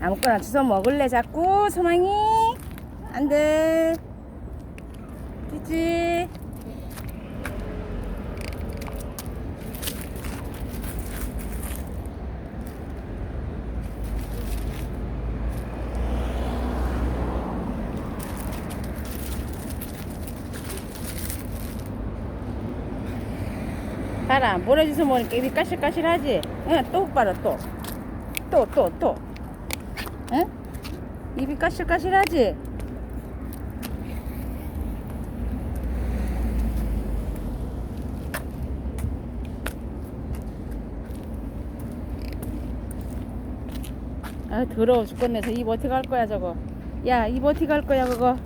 아무거나 주워 먹을래 자꾸? 소망이? 안돼. 찌찌 봐라 모래 주워 먹으니까 입이 까실까실하지? 응, 또 봐라 또 또 또 또 응? 입이 까실까실하지? 아 더러워 죽겠네. 저입 어떻게 할 거야 저거? 야 입 어떻게 할 거야 그거